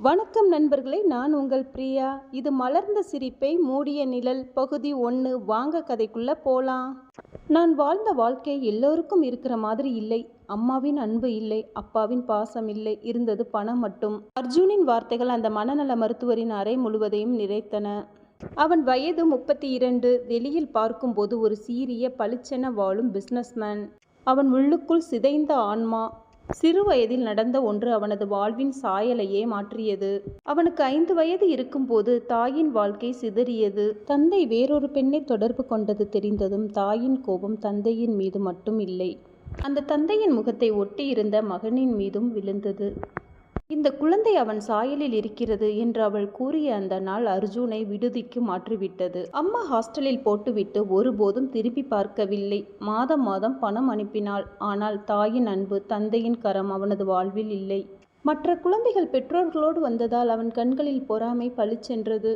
வணக்கம் நண்பர்களே நான் உங்கள் பிரியா. இது மலர்ந்த சிரிப்பை மூடிய நிழல் பகுதி ஒன்று வாங்க கதைக்குள்ளே போகலாம் நான் வாழ்ந்த வாழ்க்கை எல்லோருக்கும் இருக்கிற மாதிரி இல்லை. அம்மாவின் அன்பு இல்லை அப்பாவின் பாசம் இல்லை இருந்தது பணம் மட்டும். அர்ஜுனின் வார்த்தைகள் அந்த மனநல மருத்துவரின் அறை முழுவதையும் நிறைத்தன. அவன் வயது முப்பத்தி இரண்டு வெளியில் பார்க்கும்போது ஒரு சீரிய பளிச்சென வாழும் பிஸ்னஸ்மேன் அவன் உள்ளுக்குள் சிதைந்த ஆன்மா சிறு வயதில் நடந்த ஒன்று அவனது வாழ்வின் சாயலையே மாற்றியது. அவனுக்கு ஐந்து வயது இருக்கும்போது தாயின் வாழ்க்கை சிதறியது. தந்தை வேறொரு பெண்ணை தொடர்பு கொண்டது தெரிந்ததும் தாயின் கோபம் தந்தையின் மீது மட்டும் இல்லை. அந்த தந்தையின் முகத்தை ஒட்டியிருந்த மகனின் மீதும் விழுந்தது. இந்த குழந்தை அவன் சாயலில் இருக்கிறது என்று அவள் கூறிய அந்த நாள் அர்ஜுனை விடுதிக்கு மாற்றிவிட்டது. அம்மா ஹாஸ்டலில் போட்டுவிட்டு ஒருபோதும் திரும்பி பார்க்கவில்லை. மாதம் மாதம் பணம் அனுப்பினாள். ஆனால் தாயின் அன்பு தந்தையின் கரம் அவனது வாழ்வில் இல்லை. மற்ற குழந்தைகள் பெற்றோர்களோடு வந்ததால் அவன் கண்களில் பொறாமை பளிச்சென்றது.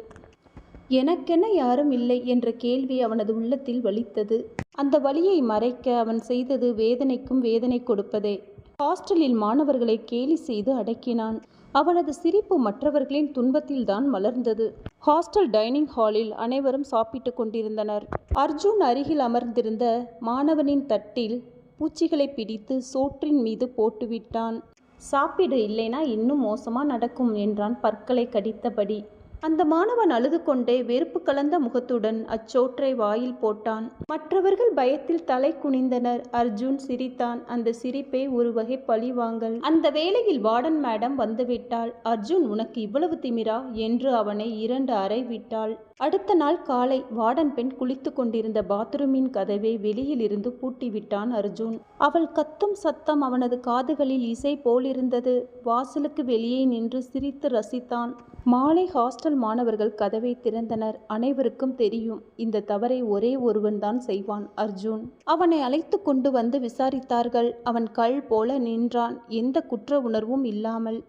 எனக்கென யாரும் இல்லை என்ற கேள்வி அவனது உள்ளத்தில் வலித்தது. அந்த வலியை மறைக்க அவன் செய்தது வேதனைக்கும் வேதனை கொடுப்பதே. ஹாஸ்டலில் மாணவர்களை கேலி செய்து அடக்கினான். அவனது சிரிப்பு மற்றவர்களின் துன்பத்தில்தான் மலர்ந்தது. ஹாஸ்டல் டைனிங் ஹாலில் அனைவரும் சாப்பிட்டு கொண்டிருந்தனர். அர்ஜுன் அருகில் அமர்ந்திருந்த மாணவனின் தட்டில் பூச்சிகளை பிடித்து சோற்றின் மீது போட்டுவிட்டான். சாப்பிடு இல்லைனா இன்னும் மோசமாக நடக்கும் என்றான் பற்களை கடித்தபடி. அந்த மாணவன் அழுது கொண்டே வெறுப்பு கலந்த முகத்துடன் அச்சோற்றை வாயில் போட்டான். மற்றவர்கள் பயத்தில் தலை குனிந்தனர். அர்ஜுன் சிரித்தான். அந்த சிரிப்பை ஒரு வகை பழிவாங்கல் அந்த வேளையில் வார்டன் மேடம் வந்துவிட்டாள். அர்ஜுன் உனக்கு இவ்வளவு திமிரா? என்று அவனை இரண்டு அறை விட்டாள். அடுத்த நாள் காலை வார்டன் பெண் குளித்து கொண்டிருந்த பாத்ரூமின் கதவை வெளியில் இருந்து பூட்டிவிட்டான் அர்ஜுன். அவள் கத்தும் சத்தம் அவனது காதுகளில் இசை போலிருந்தது. வாசலுக்கு வெளியே நின்று சிரித்து ரசித்தான். மாலை ஹாஸ்டல் மாணவர்கள் கதவை திறந்தனர். அனைவருக்கும் தெரியும் இந்த தவறை ஒரே ஒருவன்தான் செய்வான் அர்ஜுன். அவனை அழைத்து கொண்டு வந்து விசாரித்தார்கள். அவன் கல் போல நின்றான். எந்த குற்ற உணர்வும் இல்லாமல்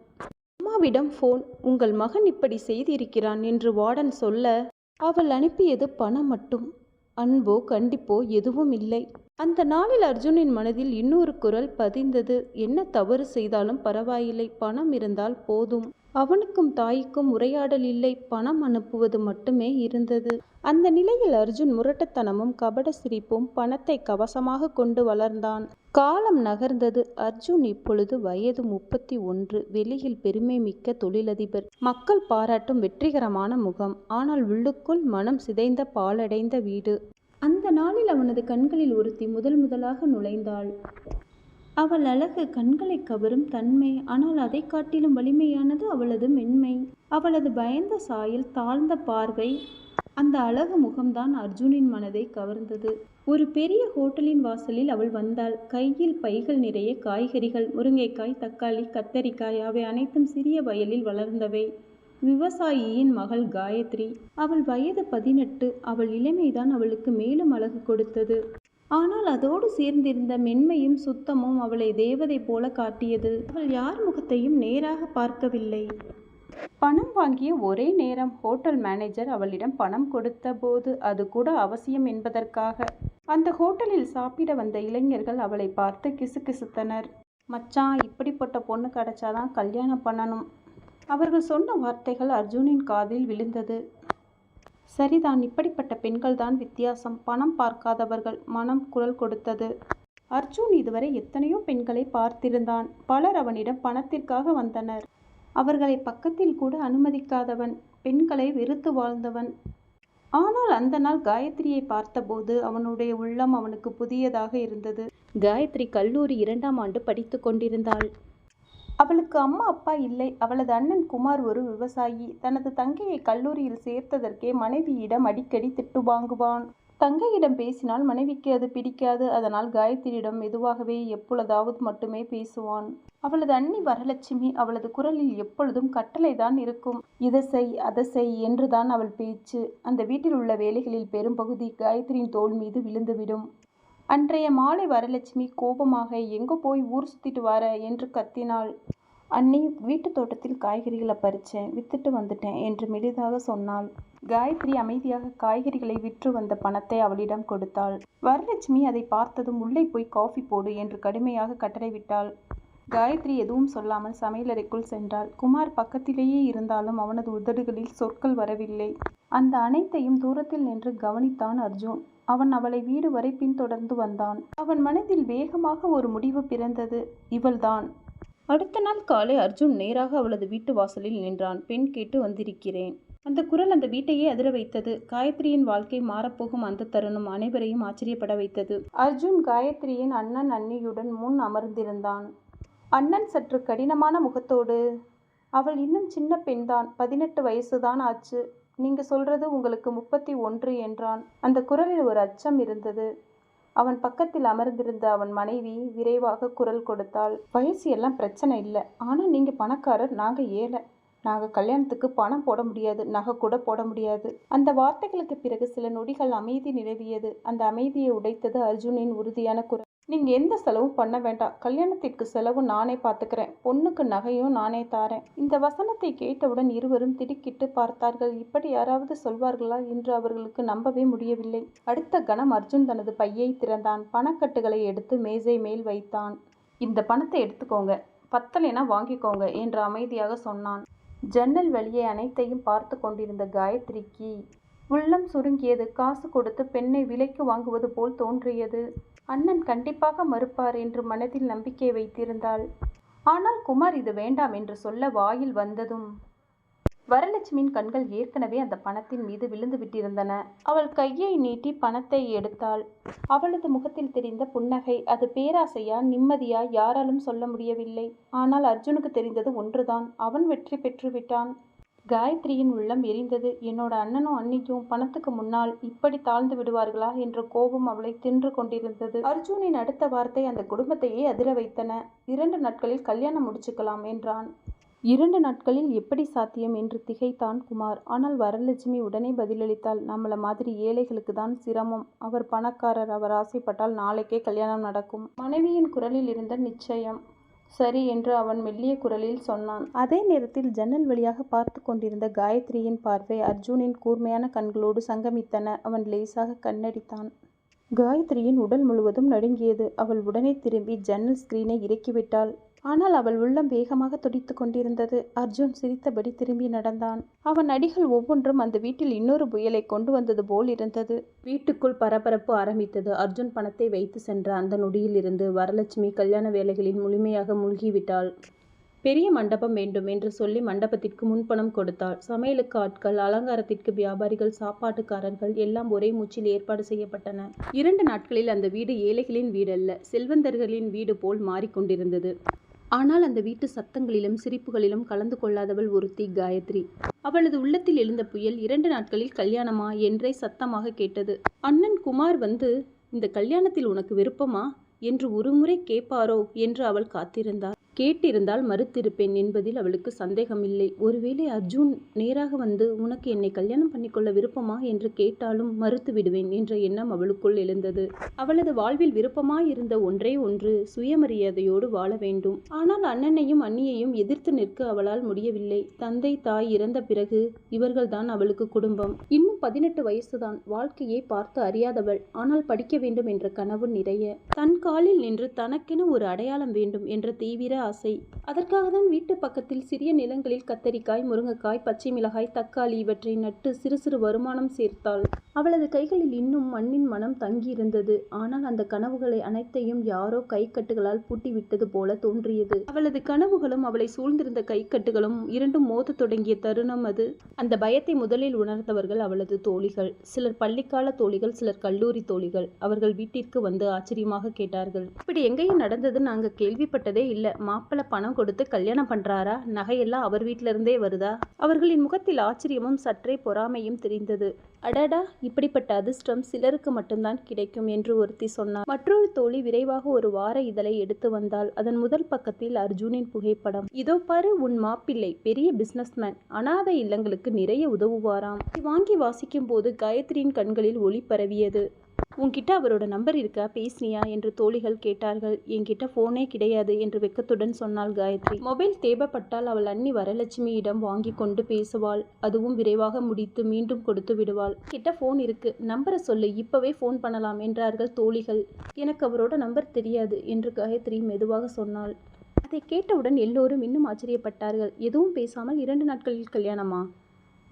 அம்மாவிடம் ஃபோன் உங்கள் மகன் இப்படி செய்திருக்கிறான் என்று வார்டன் சொல்ல அவள் அனுப்பியது பணம் மட்டும். அன்போ கண்டிப்போ எதுவும் இல்லை. அந்த நாளில் அர்ஜுனின் மனதில் இன்னொரு குரல் பதிந்தது. என்ன தவறு செய்தாலும் பரவாயில்லை. பணம் இருந்தால் போதும். அவனுக்கும் தாய்க்கும் உரையாடல் இல்லை பணம் அனுப்புவது மட்டுமே இருந்தது. அந்த நிலையில் அர்ஜுன் முரட்டுத்தனமும் கபட சிரிப்பும் பணத்தை கவசமாக கொண்டு வளர்ந்தான். காலம் நகர்ந்தது. அர்ஜுன் இப்பொழுது வயது முப்பத்தி ஒன்று. வெளியில் பெருமை மிக்க தொழிலதிபர். மக்கள் பாராட்டும் வெற்றிகரமான முகம். ஆனால் உள்ளுக்குள் மனம் சிதைந்த பாலடைந்த வீடு. அந்த நாளில் அவனது கண்களில் ஒருத்தி முதல் முதலாக நுழைந்தாள். அவள் அழகு கண்களை கவரும் தன்மை ஆனால் அதை காட்டிலும் வலிமையானது அவளது மென்மை. அவளது பயந்த சாயல் தாழ்ந்த பார்வை அந்த அழகு முகம்தான் அர்ஜுனின் மனதை கவர்ந்தது. ஒரு பெரிய ஹோட்டலின் வாசலில் அவள் வந்தாள். கையில் பைகள் நிறைய காய்கறிகள் முருங்கைக்காய் தக்காளி கத்தரிக்காய் அவை அனைத்தும் சிறிய வயலில் வளர்ந்தவை. விவசாயியின் மகள் காயத்ரி. அவள் வயது பதினெட்டு. அவள் இளமைதான் அவளுக்கு மேலும் அழகு கொடுத்தது. ஆனால் அதோடு சேர்ந்திருந்த மென்மையும் சுத்தமும் அவளை தேவதை போல காட்டியது. அவள் யார் முகத்தையும் நேராக பார்க்கவில்லை. பணம் வாங்கிய ஒரே நேரம் ஹோட்டல் மேனேஜர் அவளிடம் பணம் கொடுத்த போது அது கூட அவசியம் என்பதற்காக. அந்த ஹோட்டலில் சாப்பிட வந்த இளைஞர்கள் அவளை பார்த்து கிசுகிசுத்தனர். மச்சான் இப்படிப்பட்ட பொண்ணு கிடைச்சாதான் கல்யாணம் பண்ணணும். அவர்கள் சொன்ன வார்த்தைகள் அர்ஜுனின் காதில் விழுந்தது. சரிதான் இப்படிப்பட்ட பெண்கள்தான் வித்தியாசம். பணம் பார்க்காதவர்கள் மனம் குரல் கொடுத்தது. அர்ஜுன் இதுவரை எத்தனையோ பெண்களை பார்த்திருந்தான். பலர் அவனிடம் பணத்திற்காக வந்தனர். அவர்களை பக்கத்தில் கூட அனுமதிக்காதவன் பெண்களை வெறுத்து வாழ்ந்தவன். ஆனால் அந்த நாள் காயத்ரியை பார்த்தபோது அவனுடைய உள்ளம் அவனுக்கு புதியதாக இருந்தது. காயத்ரி கல்லூரி இரண்டாம் ஆண்டு படித்து கொண்டிருந்தாள். அவளுக்கு அம்மா அப்பா இல்லை. அவளது அண்ணன் குமார் ஒரு விவசாயி. தனது தங்கையை கல்லூரியில் சேர்த்ததற்கே மனைவியிடம் அடிக்கடி திட்டு வாங்குவான். தங்கையிடம் பேசினால் மனைவிக்கு அது பிடிக்காது. அதனால் காயத்ரியிடம் மெதுவாகவே எப்பொழுதாவது மட்டுமே பேசுவான். அவளது அண்ணி வரலட்சுமி அவளது குரலில் எப்பொழுதும் கட்டளைதான் இருக்கும். இதை செய் அதை செய் என்றுதான் அவள் பேச்சு. அந்த வீட்டில் உள்ள வேலைகளில் பெரும்பகுதி காயத்ரியின் தோள் மீது விழுந்துவிடும். அன்றைய மாலை வரலட்சுமி கோபமாக எங்கே போய் ஊர் சுத்திட்டு வர? என்று கத்தினாள். அண்ணி வீட்டு தோட்டத்தில் காய்கறிகளை பறித்தேன் வித்துட்டு வந்துட்டேன் என்று மெலிதாக சொன்னாள். காயத்ரி அமைதியாக காய்கறிகளை விற்று வந்த பணத்தை அவளிடம் கொடுத்தாள். வரலட்சுமி அதை பார்த்ததும் உள்ளே போய் காஃபி போடு என்று கடுமையாக கட்டளை விட்டாள். காயத்ரி எதுவும் சொல்லாமல் சமையலறைக்குள் சென்றாள். குமார் பக்கத்திலேயே இருந்தாலும் அவனது உதடுகளில் சொற்கள் வரவில்லை. அந்த அனைத்தையும் தூரத்தில் நின்று கவனித்தான் அர்ஜுன். அவன் அவளை வீடு வரை பின்தொடர்ந்து வந்தான். அவன் மனதில் வேகமாக ஒரு முடிவு பிறந்தது. இவள்தான். அடுத்த நாள் காலை அர்ஜுன் நேராக அவளது வீட்டு வாசலில் நின்றான். பெண் கேட்டு வந்திருக்கிறேன். அந்த குரல் அந்த வீட்டையே அதிர வைத்தது. காயத்ரியின் வாழ்க்கை மாறப்போகும் அந்த தருணம் அனைவரையும் ஆச்சரியப்பட வைத்தது. அர்ஜுன் காயத்ரியின் அண்ணன் அண்ணியுடன் முன் அமர்ந்திருந்தான். அண்ணன் சற்று கடினமான முகத்தோடு அவள் இன்னும் சின்ன பெண்தான். பதினெட்டு வயசுதான் ஆச்சு. நீங்க சொல்றது உங்களுக்கு முப்பத்தி ஒன்று என்றான். அந்த குரலில் ஒரு அச்சம் இருந்தது. அவன் பக்கத்தில் அமர்ந்திருந்த அவன் மனைவி விரைவாக குரல் கொடுத்தாள். வயசு எல்லாம் பிரச்சனை இல்லை. ஆனால் நீங்கள் பணக்காரர் நாங்கள் ஏழை. நாங்கள் கல்யாணத்துக்கு பணம் போட முடியாது. நகை கூட போட முடியாது. அந்த வார்த்தைகளுக்கு பிறகு சில நொடிகள் அமைதி நிலவியது. அந்த அமைதியை உடைத்தது அர்ஜுனின் உறுதியான குரல். நீங்கள் எந்த செலவும் பண்ண வேண்டாம். கல்யாணத்திற்கு செலவு நானே பார்த்துக்கிறேன் பொண்ணுக்கு நகையும் நானே தாரேன். இந்த வசனத்தை கேட்டவுடன் இருவரும் திடுக்கிட்டு பார்த்தார்கள். இப்படி யாராவது சொல்வார்களா என்று அவர்களுக்கு நம்பவே முடியவில்லை. அடுத்த கணம் அர்ஜுன் தனது பையை திறந்தான். பணக்கட்டுகளை எடுத்து மேஜை மேல் வைத்தான். இந்த பணத்தை எடுத்துக்கோங்க. பத்தலைனா வாங்கிக்கோங்க என்று அமைதியாக சொன்னான். ஜன்னல் வழியே அனைத்தையும் பார்த்து கொண்டிருந்த காயத்ரிக்கு உள்ளம் சுருங்கியது. காசு கொடுத்து பெண்ணை விலைக்கு வாங்குவது போல் தோன்றியது. அண்ணன் கண்டிப்பாக மறுப்பார் என்று மனதில் நம்பிக்கை வைத்திருந்தாள். ஆனால் குமார் இது வேண்டாம் என்று சொல்ல வாயில் வந்ததும் வரலட்சுமியின் கண்கள் ஏற்கனவே அந்த பணத்தின் மீது விழுந்து விட்டிருந்தன. அவள் கையை நீட்டி பணத்தை எடுத்தாள். அவளது முகத்தில் தெரிந்த புன்னகை அது பேராசையா நிம்மதியா யாராலும் சொல்ல முடியவில்லை. ஆனால் அர்ஜுனுக்கு தெரிந்தது ஒன்றுதான். அவன் வெற்றி பெற்று விட்டான் காயத்ரியின் உள்ளம் எரிந்தது. என்னோட அண்ணனும் அன்னிக்கும் பணத்துக்கு முன்னால் இப்படி தாழ்ந்து விடுவார்களா? என்ற கோபம் அவளை தின்று கொண்டிருந்தது. அர்ஜுனின் அடுத்த வார்த்தை அந்த குடும்பத்தையே அதிர வைத்தன. இரண்டு நாட்களில் கல்யாணம் முடிச்சுக்கலாம் என்றான். இரண்டு நாட்களில் எப்படி சாத்தியம்? என்று திகைத்தான் குமார். ஆனால் வரலட்சுமி உடனே பதிலளித்தாள். நம்மள மாதிரி ஏழைகளுக்கு தான் சிரமம். அவர் பணக்காரர். அவர் ஆசைப்பட்டால் நாளைக்கே கல்யாணம் நடக்கும். மனைவியின் குரலில் இருந்த நிச்சயம். சரி என்று அவன் மெல்லிய குரலில் சொன்னான். அதே நேரத்தில் ஜன்னல் வழியாக பார்த்து கொண்டிருந்த காயத்ரியின் பார்வை அர்ஜுனின் கூர்மையான கண்களோடு சங்கமித்தன. அவன் லேசாக கண்ணடித்தான். காயத்ரியின் உடல் முழுவதும் நடுங்கியது. அவள் உடனே திரும்பி ஜன்னல் ஸ்கிரீனை இறக்கிவிட்டாள். ஆனால் அவள் உள்ளம் வேகமாக துடித்து கொண்டிருந்தது. அர்ஜுன் சிரித்தபடி திரும்பி நடந்தான். அவன் அடிகள் ஒவ்வொன்றும் அந்த வீட்டில் இன்னொரு புயலை கொண்டு வந்தது போல் இருந்தது. வீட்டுக்குள் பரபரப்பு ஆரம்பித்தது. அர்ஜுன் பணத்தை வைத்து சென்ற அந்த நொடியில் இருந்து வரலட்சுமி கல்யாண வேலைகளில் முழுமையாக மூழ்கிவிட்டாள். பெரிய மண்டபம் வேண்டும் என்று சொல்லி மண்டபத்திற்கு முன்பணம் கொடுத்தாள். சமையலுக்கு ஆட்கள் அலங்காரத்திற்கு வியாபாரிகள் சாப்பாட்டுக்காரர்கள் எல்லாம் ஒரே மூச்சில் ஏற்பாடு செய்யப்பட்டன. இரண்டு நாட்களில் அந்த வீடு ஏழைகளின் வீடல்ல செல்வந்தர்களின் வீடு போல் மாறிக்கொண்டிருந்தது. ஆனால் அந்த வீட்டு சத்தங்களிலும் சிரிப்புகளிலும் கலந்து கொள்ளாதவள் ஒருத்தி காயத்ரி. அவளது உள்ளத்தில் எழுந்த புயல் இரண்டு நாட்களில் கல்யாணமா என்றே சத்தமாக கேட்டது. அண்ணன் குமார் வந்து இந்த கல்யாணத்தில் உனக்கு விருப்பமா? என்று ஒருமுறை கேட்பாரோ? என்று அவள் காத்திருந்தாள் கேட்டிருந்தால் மறுத்திருப்பேன் என்பதில் அவளுக்கு சந்தேகமில்லை. ஒருவேளை அர்ஜுன் நேராக வந்து உனக்கு என்னை கல்யாணம் பண்ணிக்கொள்ள விருப்பமா என்று கேட்டாலும் மறுத்து விடுவேன் என்ற எண்ணம் அவளுக்குள் எழுந்தது. அவளது வாழ்வில் விருப்பமாயிருந்த ஒன்றே ஒன்று சுயமரியாதையோடு வாழ வேண்டும். ஆனால் அண்ணனையும் அண்ணியையும் எதிர்த்து நிற்க அவளால் முடியவில்லை. தந்தை தாய் இறந்த பிறகு இவர்கள்தான் அவளுக்கு குடும்பம். இன்னும் பதினெட்டு வயசுதான். வாழ்க்கையை பார்த்து அறியாதவள். ஆனால் படிக்க வேண்டும் என்ற கனவு நிறைய. தன் காலில் நின்று தனக்கென ஒரு அடையாளம் வேண்டும் என்ற தீவிர ஆசை. அதற்காக தான் வீட்டு பக்கத்தில் சிறிய நிலங்களில் கத்தரிக்காய் முருங்கைக்காய் பச்சை மிளகாய் தக்காளி இவற்றை நட்டு சிறு சிறு வருமானம் சேர்த்தாள். அவளது கைகளில் இன்னும் மண்ணின் மனம் தங்கியிருந்தது. ஆனால் அந்த கனவுகளை அனைத்தையும் யாரோ கைக்கட்டுகளால் பூட்டிவிட்டது போல தோன்றியது. அவளது கனவுகளும் அவளை சூழ்ந்திருந்த கைக்கட்டுகளும் இரண்டும் மோத தொடங்கிய தருணம் அது. அந்த பயத்தை முதலில் உணர்ந்தவர்கள் அவளது தோழிகள். சிலர் பள்ளிக்கால தோழிகள் சிலர் கல்லூரி தோழிகள். அவர்கள் வீட்டிற்கு வந்து ஆச்சரியமாக கேட்டார்கள். இப்படி எங்கேயும் நடந்தது நாங்க கேள்விப்பட்டதே இல்லை. மாப்பிள்ளை பணம் கொடுத்து கல்யாணம் பண்றாரா? நகையெல்லாம் அவர் வீட்டிலிருந்தே வருதா? அவர்களின் முகத்தில் ஆச்சரியமும் சற்றே பொறாமையும் தெரிந்தது. அடடா இப்படிப்பட்ட அதிர்ஷ்டம் சிலருக்கு மட்டும்தான் கிடைக்கும் என்று ஒருத்தி சொன்னார் மற்றொரு தோழி விரைவாக ஒரு வார இதழை எடுத்து வந்தால் அதன் முதல் பக்கத்தில் அர்ஜுனின் புகைப்படம். இதோ பாரு உன் மாப்பிள்ளை பெரிய பிசினஸ்மேன் அனாதை இல்லங்களுக்கு நிறைய உதவுவாராம். வாங்கி வாசிக்கும் போது காயத்ரியின் கண்களில் ஒளி பரவியது. உன்கிட்ட அவரோட நம்பர் இருக்கா? பேசினியா? என்று தோழிகள் கேட்டார்கள். என்கிட்ட போனே கிடையாது என்று வெக்கத்துடன் சொன்னாள் காயத்ரி. மொபைல் தேவைப்பட்டால் அவள் அண்ணி வரலட்சுமியிடம் வாங்கி கொண்டு பேசுவாள். அதுவும் விரைவாக முடித்து மீண்டும் கொடுத்து விடுவாள். கிட்ட போன் இருக்கு. நம்பரை சொல்லு. இப்பவே ஃபோன் பண்ணலாம் என்றார்கள் தோழிகள். எனக்கு அவரோட நம்பர் தெரியாது என்று காயத்ரி மெதுவாக சொன்னாள். அதை கேட்டவுடன் எல்லோரும் இன்னும் ஆச்சரியப்பட்டார்கள். எதுவும் பேசாமல் இரண்டு நாட்களில் கல்யாணமா?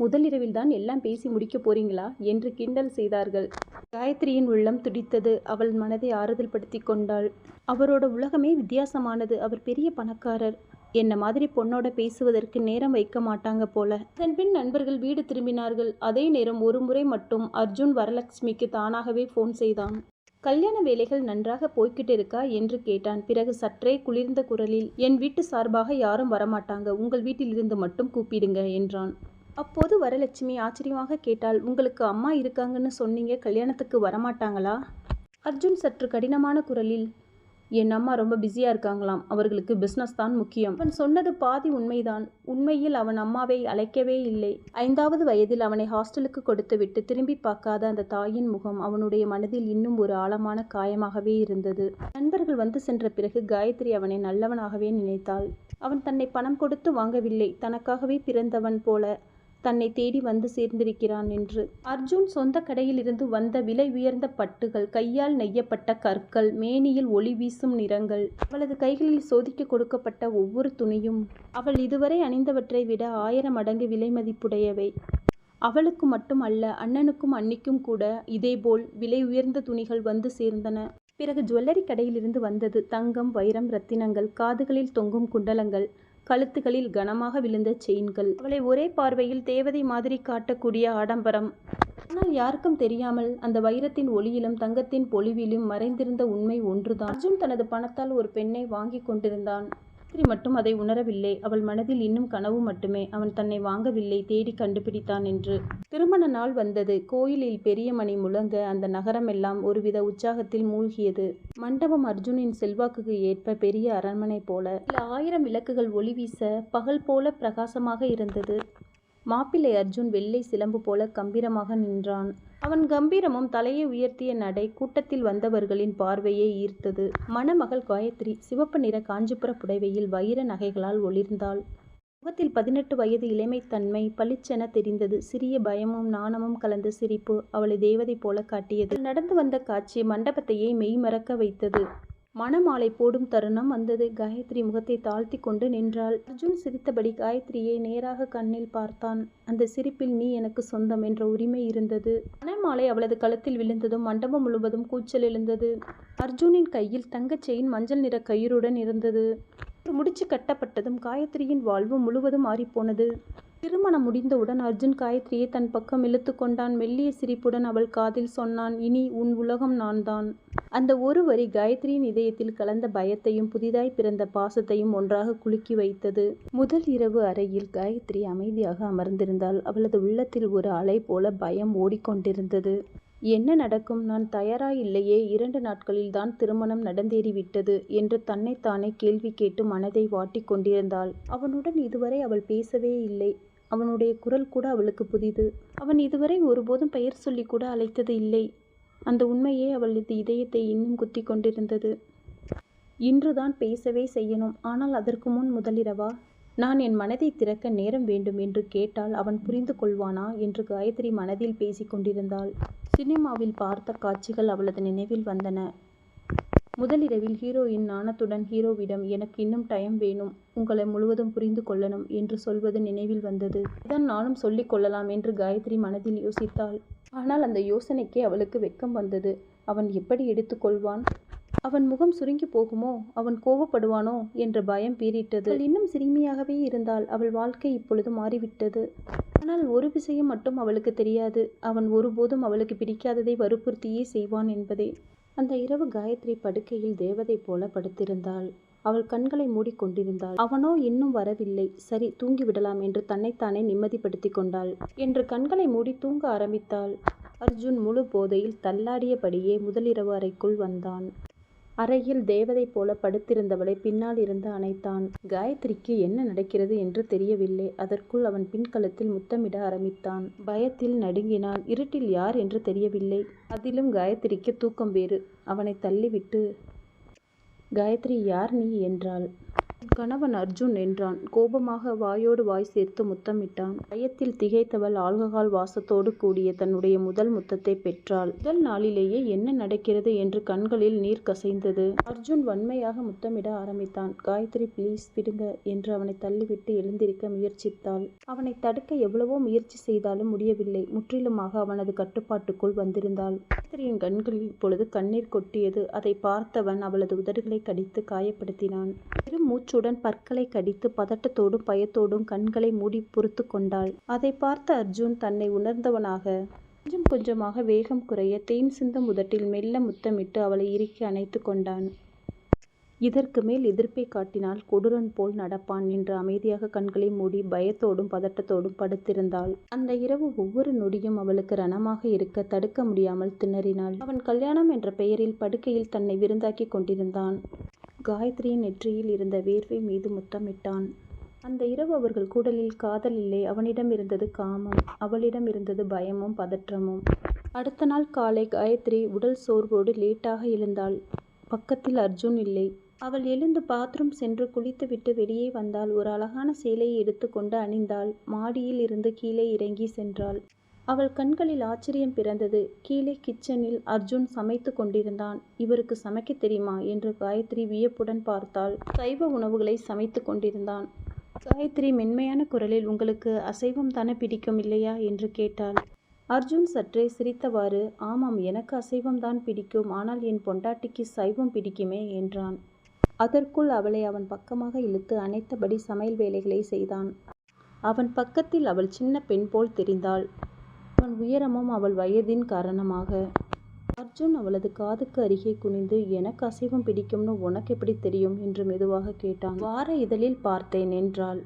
முதலிரவில் தான் எல்லாம் பேசி முடிக்கப் போறீங்களா? என்று கிண்டல் செய்தார்கள். காயத்ரியின் உள்ளம் துடித்தது. அவள் மனதை ஆறுதல் படுத்தி கொண்டாள். அவரோட உலகமே வித்தியாசமானது. அவர் பெரிய பணக்காரர். என்ன மாதிரி பொண்ணோட பேசுவதற்கு நேரம் வைக்க மாட்டாங்க போல. அதன்பின் நண்பர்கள் வீடு திரும்பினார்கள். அதே நேரம் ஒரு முறை மட்டும் அர்ஜுன் வரலட்சுமிக்கு தானாகவே ஃபோன் செய்தான். கல்யாண வேலைகள் நன்றாக போய்கிட்டு இருக்கா? என்று கேட்டான். பிறகு சற்றே குளிர்ந்த குரலில் என் வீட்டு சார்பாக யாரும் வரமாட்டாங்க. உங்கள் வீட்டிலிருந்து மட்டும் கூப்பிடுங்க என்றான். அப்போது வரலட்சுமி ஆச்சரியமாக கேட்டால் உங்களுக்கு அம்மா இருக்காங்கன்னு சொன்னீங்க கல்யாணத்துக்கு வரமாட்டாங்களா? அர்ஜுன் சற்று கடினமான குரலில் என் அம்மா ரொம்ப பிஸியாக இருக்காங்களாம். அவர்களுக்கு பிஸ்னஸ் தான் முக்கியம். அவன் சொன்னது பாதி உண்மைதான். உண்மையில் அவன் அம்மாவை அழைக்கவே இல்லை. ஐந்தாவது வயதில் அவனை ஹாஸ்டலுக்கு கொடுத்துவிட்டு திரும்பி பார்க்காத அந்த தாயின் முகம் அவனுடைய மனதில் இன்னும் ஒரு ஆழமான காயமாகவே இருந்தது. நண்பர்கள் வந்து சென்ற பிறகு காயத்ரி அவனை நல்லவனாகவே நினைத்தாள். அவன் தன்னை பணம் கொடுத்து வாங்கவில்லை. தனக்காகவே பிறந்தவன் போல தன்னை தேடி வந்து சேர்ந்திருக்கிறான் என்று. அர்ஜுன் சொந்த கடையிலிருந்து வந்த விலை உயர்ந்த பட்டுகள் கையால் நெய்யப்பட்ட கற்கள் மேனியில் ஒளி வீசும் நிறங்கள் அவளது கைகளில் சோதிக்க கொடுக்கப்பட்ட ஒவ்வொரு துணியும் அவள் இதுவரை அணிந்தவற்றை விட ஆயிரம் மடங்கு விலை மதிப்புடையவை. அவளுக்கு மட்டும் அல்ல அண்ணனுக்கும் அன்னிக்கும் கூட இதேபோல் விலை உயர்ந்த துணிகள் வந்து சேர்ந்தன. பிறகு ஜுவல்லரி கடையிலிருந்து வந்தது தங்கம் வைரம் ரத்தினங்கள் காதுகளில் தொங்கும் குண்டலங்கள் கழுத்துகளில் கனமாக விழுந்த செயின்கள். அவளை ஒரே பார்வையில் தேவதை மாதிரி காட்டக்கூடிய ஆடம்பரம். ஆனால் யாருக்கும் தெரியாமல் அந்த வைரத்தின் ஒளியிலும் தங்கத்தின் பொலிவிலும் மறைந்திருந்த உண்மை ஒன்றுதான். அர்ஜுன் தனது பணத்தால் ஒரு பெண்ணை வாங்கி கொண்டிருந்தான். காயத்ரி மட்டும் அதை உணரவில்லை. அவள் மனதில் இன்னும் கனவு மட்டுமே. அவன் தன்னை வாங்கவில்லை. தேடி கண்டுபிடித்தான் என்று. திருமண நாள் வந்தது. கோயிலில் பெரிய மணி முழங்க அந்த நகரமெல்லாம் ஒருவித உற்சாகத்தில் மூழ்கியது. மண்டபம் அர்ஜுனின் செல்வாக்குக்கு ஏற்ப பெரிய அரண்மனை போல. சில ஆயிரம் விளக்குகள் ஒளி வீச பகல் போல பிரகாசமாக இருந்தது. மாப்பிள்ளை அர்ஜுன் வெள்ளை சிலம்பு போல கம்பீரமாக நின்றான். அவன் கம்பீரமும் தலையை உயர்த்திய நடை கூட்டத்தில் வந்தவர்களின் பார்வையை ஈர்த்தது. மணமகள் காயத்ரி சிவப்பு நிற காஞ்சிபுர புடவையில் வைர நகைகளால் ஒளிர்ந்தாள். முகத்தில் பதினெட்டு வயது இளமைத்தன்மை பளிச்சென தெரிந்தது. சிறிய பயமும் நாணமும் கலந்த சிரிப்பு அவளை தேவதை போல காட்டியது. நடந்து வந்த காட்சி மண்டபத்தையே மெய்மறக்க வைத்தது. மணமாலை போடும் தருணம் வந்தது. காயத்ரி முகத்தை தாழ்த்தி கொண்டு நின்றாள். அர்ஜுன் சிரித்தபடி காயத்ரியை நேராக கண்ணில் பார்த்தான். அந்த சிரிப்பில் நீ எனக்கு சொந்தம் என்ற உரிமை இருந்தது. மணமாலை அவளது கழுத்தில் விழுந்ததும் மண்டபம் முழுவதும் கூச்சல் எழுந்தது. அர்ஜுனின் கையில் தங்கச் செயின் மஞ்சள் நிற கயிறுடன் இருந்தது. முடிச்சு கட்டப்பட்டதும் காயத்ரியின் வாழ்வு முழுவதும் மாறிப்போனது திருமணம் முடிந்தவுடன் அர்ஜுன் காயத்ரியை தன் பக்கம் இழுத்து கொண்டான். மெல்லிய சிரிப்புடன் அவள் காதில் சொன்னான் இனி உன் உலகம் நான்தான். அந்த ஒரு வரி காயத்ரியின் இதயத்தில் கலந்த பயத்தையும் புதிதாய் பிறந்த பாசத்தையும் ஒன்றாக குலுக்கி வைத்தது. முதல் இரவு அறையில் காயத்ரி அமைதியாக அமர்ந்திருந்தாள். அவளது உள்ளத்தில் ஒரு அலை போல பயம் ஓடிக்கொண்டிருந்தது. என்ன நடக்கும்? நான் தயாராயில்லையே. இரண்டு நாட்களில் தான் திருமணம் நடந்தேறிவிட்டது என்று தன்னைத்தானே கேள்வி கேட்டு மனதை வாட்டி கொண்டிருந்தாள். அவனுடன் இதுவரை அவள் பேசவே இல்லை. அவனுடைய குரல் கூட அவளுக்கு புதிது. அவன் இதுவரை ஒருபோதும் பெயர் சொல்லி கூட அழைத்தது இல்லை. அந்த உண்மையே அவளது இதயத்தை இன்னும் குத்தி கொண்டிருந்தது. இன்றுதான் பேசவே செய்யணும். ஆனால் அதற்கு முன் முதலிரவா? நான் என் மனதை திறக்க நேரம் வேண்டும் என்று கேட்டால் அவன் புரிந்து கொள்வானா என்று காயத்ரி மனதில் பேசிக் கொண்டிருந்தாள். சினிமாவில் பார்த்த காட்சிகள் அவளது நினைவில் வந்தன. முதலிரவில் ஹீரோயின் நாணத்துடன் ஹீரோவிடம் எனக்கு இன்னும் டைம் வேணும். உங்களை முழுவதும் புரிந்து கொள்ளணும் என்று சொல்வது நினைவில் வந்தது. இதான் நானும் சொல்லிக் கொள்ளலாம் என்று காயத்ரி மனதில் யோசித்தாள். ஆனால் அந்த யோசனைக்கே அவளுக்கு வெட்கம் வந்தது. அவன் எப்படி எடுத்துக்கொள்வான் அவன் முகம் சுருங்கி போகுமோ? அவன் கோபப்படுவானோ என்ற பயம் பீறிட்டது. அவள் இன்னும் சிறுமியாகவே இருந்தால் அவள் வாழ்க்கை இப்பொழுது மாறிவிட்டது. ஆனால் ஒரு விஷயம் மட்டும் அவளுக்கு தெரியாது. அவன் ஒருபோதும் அவளுக்கு பிடிக்காததை வற்புறுத்தியே செய்வான் என்பதே. அந்த இரவு காயத்ரி படுக்கையில் தேவதை போல படுத்திருந்தாள். அவள் கண்களை மூடிக்கொண்டிருந்தாள். அவனோ இன்னும் வரவில்லை. சரி தூங்கிவிடலாம் என்று தன்னைத்தானே நிம்மதிப்படுத்தி கொண்டாள். என்று கண்களை மூடி தூங்க ஆரம்பித்தாள். அர்ஜுன் முழு போதையில் தள்ளாடியபடியே முதலிரவு அறைக்குள் வந்தான். அறையில் தேவதை போல படுத்திருந்தவளை பின்னால் இருந்து அணைத்தான். காயத்ரிக்கு என்ன நடக்கிறது என்று தெரியவில்லை. அதற்குள் அவன் பின்கலத்தில் முத்தமிட ஆரம்பித்தான். பயத்தில் நடுங்கினான். இருட்டில் யார் என்று தெரியவில்லை. அதிலும் காயத்ரிக்கு தூக்கம் வேறு. அவனை தள்ளிவிட்டு காயத்ரி யார் நீ? என்றாள். கணவன் அர்ஜுன் என்றான். கோபமாக வாயோடு வாய் சேர்த்து முத்தமிட்டான். பயத்தில் திகைத்தவள் ஆல்கஹால் வாசத்தோடு கூடிய தன்னுடைய முதல் முத்தத்தை பெற்றாள். முதல் நாளிலேயே என்ன நடக்கிறது என்று கண்களில் நீர் கசைந்தது. அர்ஜுன் வன்மையாக முத்தமிட ஆரம்பித்தான். காயத்ரி ப்ளீஸ் விடுங்க என்று அவனை தள்ளிவிட்டு எழுந்திருக்க முயற்சித்தாள். அவனை தடுக்க எவ்வளவோ முயற்சி செய்தாலும் முடியவில்லை. முற்றிலுமாக அவனது கட்டுப்பாட்டுக்குள் வந்திருந்தாள். காயத்ரியின் கண்களில் இப்பொழுது கண்ணீர் கொட்டியது. அதை பார்த்தவன் அவளது உதடுகளை கடித்து காயப்படுத்தினான். பெரும் மூச்சுடன் பற்களை கடித்து பதட்டத்தோடும் பயத்தோடும் கண்களை மூடி பொறுத்து கொண்டாள். அதை பார்த்த அர்ஜுன் தன்னை உணர்ந்தவனாக கொஞ்சம் கொஞ்சமாக வேகம் குறைய தேன் சிந்தும் உதட்டில் மெல்ல முத்தமிட்டு அவளை இறுக்கி அணைத்து கொண்டான். இதற்கு மேல் எதிர்ப்பை காட்டினால் கொடூரன் போல் நடப்பான் என்று அமைதியாக கண்களை மூடி பயத்தோடும் பதட்டத்தோடும் படுத்திருந்தாள். அந்த இரவு ஒவ்வொரு நொடியும் அவளுக்கு ரணமாக இருக்க தடுக்க முடியாமல் திணறினாள். அவன் கல்யாணம் என்ற பெயரில் படுக்கையில் தன்னை விருந்தாக்கி கொண்டிருந்தான். காயத்ரியின் நெற்றியில் இருந்த வேர்வை மீது முத்தமிட்டான். அந்த இரவு அவர்கள் கூடலில் காதல் இல்லை. அவனிடம் இருந்தது காமம். அவளிடம் இருந்தது பயமும் பதற்றமும். அடுத்த நாள் காலை காயத்ரி உடல் சோர்வோடு லேட்டாக எழுந்தாள். பக்கத்தில் அர்ஜுன் இல்லை. அவள் எழுந்து பாத்ரூம் சென்று குளித்துவிட்டு வெளியே வந்தாள் ஒரு அழகான சேலையை எடுத்துக்கொண்டு அணிந்தாள். மாடியில் இருந்து கீழே இறங்கி சென்றாள். அவள் கண்களில் ஆச்சரியம் பிறந்தது. கீழே கிச்சனில் அர்ஜுன் சமைத்து கொண்டிருந்தான். இவருக்கு சமைக்க தெரியுமா? என்று காயத்ரி வியப்புடன் பார்த்தாள். சைவ உணவுகளை சமைத்து கொண்டிருந்தான். காயத்ரி மென்மையான குரலில் உங்களுக்கு அசைவம் தானே பிடிக்கும் இல்லையா? என்று கேட்டாள். அர்ஜுன் சற்றே சிரித்தவாறு ஆமாம் எனக்கு அசைவம்தான் பிடிக்கும். ஆனால் என் பொண்டாட்டிக்கு சைவம் பிடிக்குமே என்றான். அதற்குள் அவளை அவன் பக்கமாக இழுத்து அணைத்தபடி சமையல் வேலைகளை செய்தான். அவன் பக்கத்தில் அவள் சின்ன பெண் போல் தெரிந்தாள். அவன் உயரமும் அவள் வயதின் காரணமாக. அர்ஜுன் அவளது காதுக்கு அருகே குனிந்து எனக்கு அசைவம் பிடிக்கும்னு உனக்கு எப்படி தெரியும்? என்று மெதுவாக கேட்டான். வார இதழில் பார்த்தேன் என்றாள்.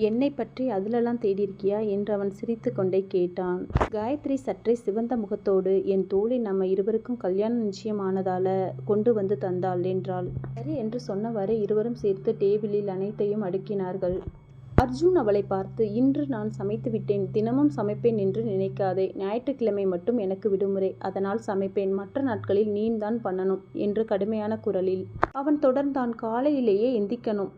என்னை பற்றி அதிலெல்லாம் தேடியிருக்கியா? என்று அவன் சிரித்து கொண்டே கேட்டான். காயத்ரி சற்றே சிவந்த முகத்தோடு என் தோழி நம்ம இருவருக்கும் கல்யாணம் நிச்சயமானதால கொண்டு வந்து தந்தாள் என்றாள். சரி என்று சொன்னவாறு இருவரும் சேர்த்து டேபிளில் அனைத்தையும் அடுக்கினார்கள். அர்ஜுன் அவளை பார்த்து இன்று நான் சமைத்து விட்டேன். தினமும் சமைப்பேன் என்று நினைக்காதே. ஞாயிற்றுக்கிழமை மட்டும் எனக்கு விடுமுறை. அதனால் சமைப்பேன். மற்ற நாட்களில் நீந்தான் பண்ணணும் என்று கடுமையான குரலில். அவன் தொடர்ந்தான். காலையிலேயே எந்திக்கணும்.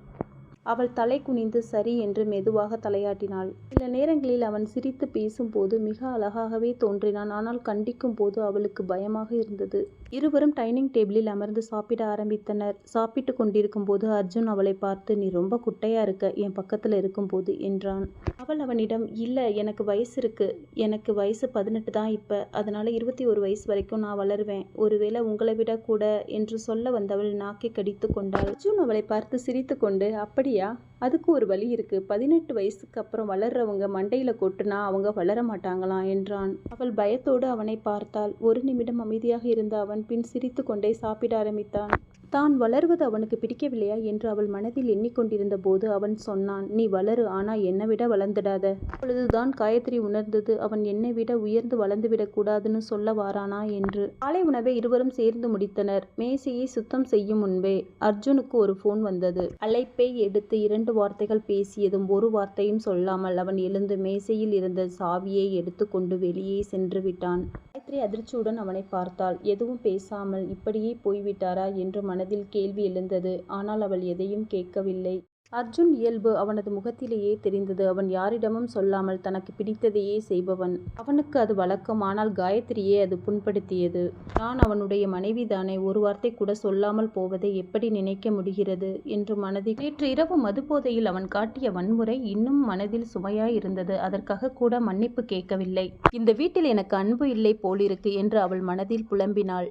அவள் தலை குனிந்து சரி என்று மெதுவாக தலையாட்டினாள். சில நேரங்களில் அவன் சிரித்து பேசும்போது மிக அழகாகவே தோன்றினான். ஆனால் கண்டிக்கும் போது அவளுக்கு பயமாக இருந்தது. இருவரும் டைனிங் டேபிளில் அமர்ந்து சாப்பிட ஆரம்பித்தனர். சாப்பிட்டு கொண்டிருக்கும் போது அர்ஜுன் அவளை பார்த்து நீ ரொம்ப குட்டையா இருக்க என் பக்கத்தில் இருக்கும்போது என்றான். அவள் அவனிடம் இல்லை எனக்கு வயசு இருக்கு. எனக்கு வயசு பதினெட்டு தான் இப்போ. அதனால இருபத்தி ஒரு வயசு வரைக்கும் நான் வளருவேன். ஒருவேளை உங்களை விட கூட என்று சொல்ல வந்தவள் நாக்கை கடித்து கொண்டாள். அர்ஜுன் அவளை பார்த்து சிரித்து கொண்டு அப்படியா? அதுக்கு ஒரு வழி இருக்கு. பதினெட்டு வயசுக்கு அப்புறம் வளர்றவங்க மண்டையில கொட்டுனா அவங்க வளர மாட்டாங்களாம் என்றான். அவள் பயத்தோடு அவனை பார்த்தாள். ஒரு நிமிடம் அமைதியாக இருந்த அவன் பின் சிரித்து கொண்டே சாப்பிட ஆரம்பித்தான். தான் வளர்வது அவனுக்கு பிடிக்கவில்லையா? என்று அவள் மனதில் எண்ணிக்கொண்டிருந்த போது அவன் சொன்னான் நீ வளரு ஆனா என்னை விட வளர்ந்துடாத. அப்பொழுதுதான் காயத்ரி உணர்ந்தது அவன் என்னை விட உயர்ந்து வளர்ந்துவிடக்கூடாதுன்னு சொல்ல வாரானா? என்று. காலை உணவை இருவரும் சேர்ந்து முடித்தனர். மேசையை சுத்தம் செய்யும் முன்பே அர்ஜுனுக்கு ஒரு போன் வந்தது. அழைப்பை எடுத்து இரண்டு வார்த்தைகள் பேசியதும் ஒரு வார்த்தையும் சொல்லாமல் அவன் எழுந்து மேசையில் இருந்த சாவியை எடுத்துக்கொண்டு வெளியே சென்று விட்டான். காயத்ரி அதிர்ச்சியுடன் அவனை பார்த்தாள். எதுவும் பேசாமல் இப்படியே போய்விட்டாரா? என்று மனதில் கேள்வி எழுந்தது. ஆனால் அவள் எதையும் கேட்கவில்லை. அர்ஜுன் இயல்பு அவனது முகத்திலேயே தெரிந்தது. அவன் யாரிடமும் சொல்லாமல் தனக்கு பிடித்ததையே செய்பவன். அவனுக்கு அது வழக்கம். ஆனால் காயத்ரியே அது புண்படுத்தியது. நான் அவனுடைய மனைவிதானே. ஒரு வார்த்தை கூட சொல்லாமல் போவதை எப்படி நினைக்க முடிகிறது? என்று மனதில் நேற்று இரவு மதுபோதையில் அவன் காட்டிய வன்முறை இன்னும் மனதில் சுமையாய் இருந்தது அதற்காக கூட மன்னிப்பு கேட்கவில்லை. இந்த வீட்டில் எனக்கு அன்பு இல்லை போலிருக்கு என்று அவள் மனதில் புலம்பினாள்.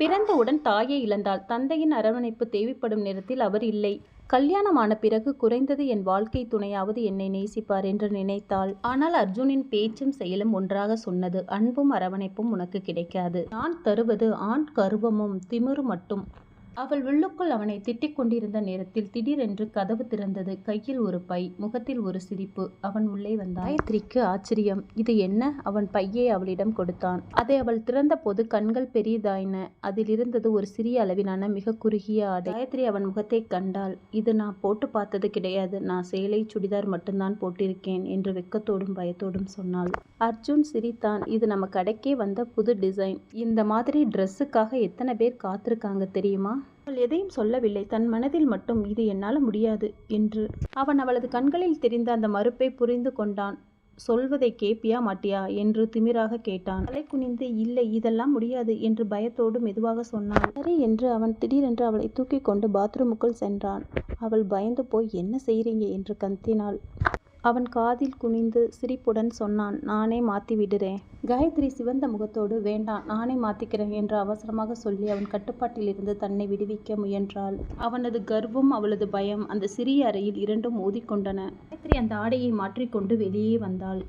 பிறந்தவுடன் தாயை இழந்தாள் தந்தையின் அரவணைப்பு தேவைப்படும் நேரத்தில் அவர் இல்லை. கல்யாணமான பிறகு குறைந்தது என் வாழ்க்கை துணையாவது என்னை நேசிப்பார் என்று நினைத்தாள். ஆனால் அர்ஜுனின் பேச்சும் செயலும் ஒன்றாக சொன்னது அன்பும் அரவணைப்பும் உனக்கு கிடைக்காது. நான் தருவது ஆண் கருவமும் திமிரு மட்டும். அவள் உள்ளுக்குள் அவனை திட்டிக் கொண்டிருந்த நேரத்தில் திடீரென்று கதவு திறந்தது. கையில் ஒரு பை முகத்தில் ஒரு சிரிப்பு. அவன் உள்ளே வந்தான். காயத்ரிக்கு ஆச்சரியம். இது என்ன? அவன் பையை அவளிடம் கொடுத்தான். அதை அவள் திறந்த போது கண்கள் பெரியதாயின அதில் இருந்தது ஒரு சிறிய அளவிலான மிக குறுகிய ஆடை. காயத்ரி அவன் முகத்தை கண்டாள். இது நான் போட்டு பார்த்தது கிடையாது. நான் சேலை சுடிதார் மட்டும்தான் போட்டிருக்கேன் என்று வெக்கத்தோடும் பயத்தோடும் சொன்னாள். அர்ஜுன் சிரித்தான். இது நம்ம கடைக்கே வந்த புது டிசைன். இந்த மாதிரி ட்ரெஸ்ஸுக்காக எத்தனை பேர் காத்திருக்காங்க தெரியுமா? அவள் எதையும் சொல்லவில்லை. தன் மனதில் மட்டும் இது என்னால் முடியாது என்று. அவன் அவளது கண்களில் தெரிந்த அந்த மறுப்பை புரிந்து கொண்டான். சொல்வதை கேப்பியா மாட்டியா? என்று திமிராக கேட்டான். தலை குனிந்து இல்லை இதெல்லாம் முடியாது என்று பயத்தோடு மெதுவாக சொன்னான். சரி என்று அவன் திடீரென்று அவளை தூக்கி கொண்டு பாத்ரூமுக்குள் சென்றான். அவள் பயந்து போய் என்ன செய்கிறீங்க என்று கத்தினாள். அவன் காதில் குனிந்து சிரிப்புடன் சொன்னான் நானே மாற்றி விடுறேன். காயத்ரி சிவந்த முகத்தோடு வேண்டாம் நானே மாற்றிக்கிறேன் என்று அவசரமாக சொல்லி அவன் கட்டுப்பாட்டிலிருந்து தன்னை விடுவிக்க முயன்றாள். அவனது கர்வம் அவளது பயம் அந்த சிறிய அறையில் இரண்டும் மோதிக்கொண்டன. காயத்ரி அந்த ஆடையை மாற்றிக்கொண்டு வெளியே வந்தாள்.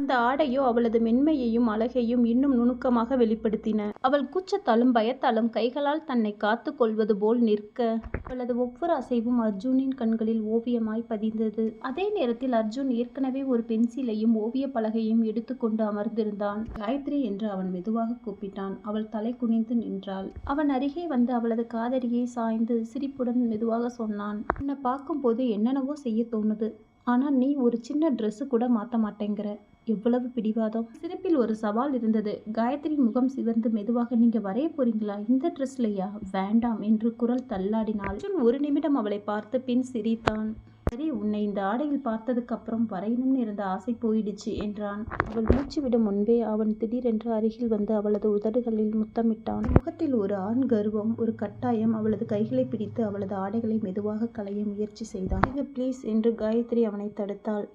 அந்த ஆடையோ அவளது மென்மையையும் அழகையும் இன்னும் நுணுக்கமாக வெளிப்படுத்தின. அவள் கூச்சத்தாலும் பயத்தாலும் கைகளால் தன்னை காத்து கொள்வது போல் நிற்க. அவளது ஒவ்வொரு அசைவும் அர்ஜுனின் கண்களில் ஓவியமாய் பதிந்தது. அதே நேரத்தில் அர்ஜுன் ஏற்கனவே ஒரு பென்சிலையும் ஓவிய பலகையும் எடுத்துக்கொண்டு அமர்ந்திருந்தான். காயத்ரி என்று அவன் மெதுவாக கூப்பிட்டான். அவள் தலை குனிந்து நின்றாள். அவன் அருகே வந்து அவளது காதலியை சாய்ந்து சிரிப்புடன் மெதுவாக சொன்னான். உன்னை பார்க்கும்போது என்னென்னவோ செய்ய தோணுது. ஆனா நீ ஒரு சின்ன ட்ரெஸ்ஸு கூட மாத்த மாட்டேங்கிற. எவ்வளவு பிடிவாதம். சிரிப்பில் ஒரு சவால் இருந்தது. காயத்ரி முகம் சிவந்து மெதுவாக நீங்க வரைய போறீங்களா? இந்த ட்ரெஸ்லையா வேண்டாம் என்று குரல் தள்ளாடினாள். ஒரு நிமிடம் அவளை பார்த்து பின் சிரித்தான். சரி உன்னை இந்த ஆடையில் பார்த்ததுக்கு அப்புறம் வரையணும்னு இருந்த ஆசை போயிடுச்சு என்றான். அவள் மூச்சு விடும் முன்பே அவன் திடீரென்று அருகில் வந்து அவளது உதடுகளில் முத்தமிட்டான். முகத்தில் ஒரு ஆண் கர்வம் ஒரு கட்டாயம் அவளது கைகளை பிடித்து அவளது ஆடைகளை மெதுவாக களைய முயற்சி செய்தான். இது ப்ளீஸ் என்று காயத்ரி அவனை தடுத்தாள்.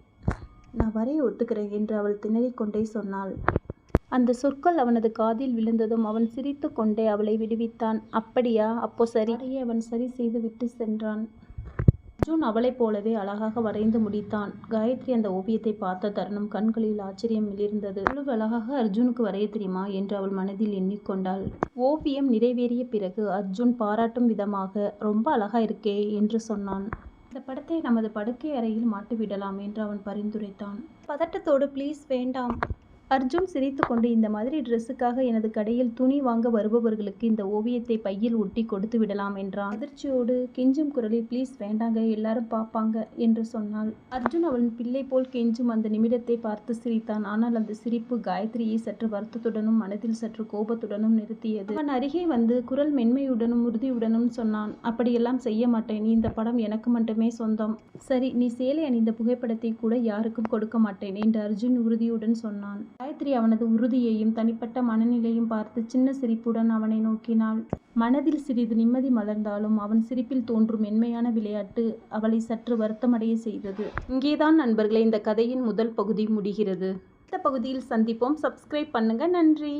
நான் வரைய ஒத்துக்கிறேன் என்று அவள் திணறிக் கொண்டே சொன்னாள். அந்த சொற்கள் அவனது காதில் விழுந்ததும் அவன் சிரித்து கொண்டே அவளை விடுவித்தான். அப்படியா அப்போ சரி அவன் சரி செய்து விட்டு சென்றான். அர்ஜுன் அவளைப் போலவே அழகாக வரைந்து முடித்தான். காயத்ரி அந்த ஓவியத்தை பார்த்த தருணம் கண்களில் ஆச்சரியம் மிளிர்ந்தது. இவ்வளவு அழகாக அர்ஜுனுக்கு வரைய தெரியுமா என்று அவள் மனதில் எண்ணிக்கொண்டாள். ஓவியம் நிறைவேறிய பிறகு அர்ஜுன் பாராட்டும் விதமாக ரொம்ப அழகா இருக்கே என்று சொன்னான். இந்த படத்தை நமது படுக்கை அறையில் மாட்டிவிடலாம் என்று அவன் பரிந்துரைத்தான். பதட்டத்தோடு ப்ளீஸ் வேண்டாம். அர்ஜுன் சிரித்துக்கொண்டு இந்த மாதிரி ட்ரெஸ்ஸுக்காக எனது கடையில் துணி வாங்க வருபவர்களுக்கு இந்த ஓவியத்தை பையில் ஒட்டி கொடுத்து விடலாம் என்றான். அதிர்ச்சியோடு கெஞ்சும் குரலில் ப்ளீஸ் வேண்டாங்க எல்லாரும் பார்ப்பாங்க என்று சொன்னாள். அர்ஜுன் அவன் பிள்ளை போல் கெஞ்சும் அந்த நிமிடத்தை பார்த்து சிரித்தான். ஆனால் அந்த சிரிப்பு காயத்ரியை சற்று வருத்தத்துடனும் மனதில் சற்று கோபத்துடனும் நிறுத்தியது. அவன் அருகே வந்து குரல் மென்மையுடனும் உறுதியுடனும் சொன்னான். அப்படியெல்லாம் செய்ய மாட்டேன். நீ இந்த படம் எனக்கு மட்டுமே சொந்தம். சரி நீ சேலை அணிந்த புகைப்படத்தை கூட யாருக்கும் கொடுக்க மாட்டேன் என்று அர்ஜுன் உறுதியுடன் சொன்னான். காயத்ரி அவனது உறுதியையும் தனிப்பட்ட மனநிலையும் பார்த்து சின்ன சிரிப்புடன் அவனை நோக்கினாள். மனதில் சிறிது நிம்மதி மலர்ந்தாலும் அவன் சிரிப்பில் தோன்றும் மென்மையான விளையாட்டு அவளை சற்று வருத்தமடைய செய்தது. இங்கேதான் நண்பர்களே இந்த கதையின் முதல் பகுதி முடிகிறது. இந்த பகுதியில் சந்திப்போம். சப்ஸ்கிரைப் பண்ணுங்க. நன்றி.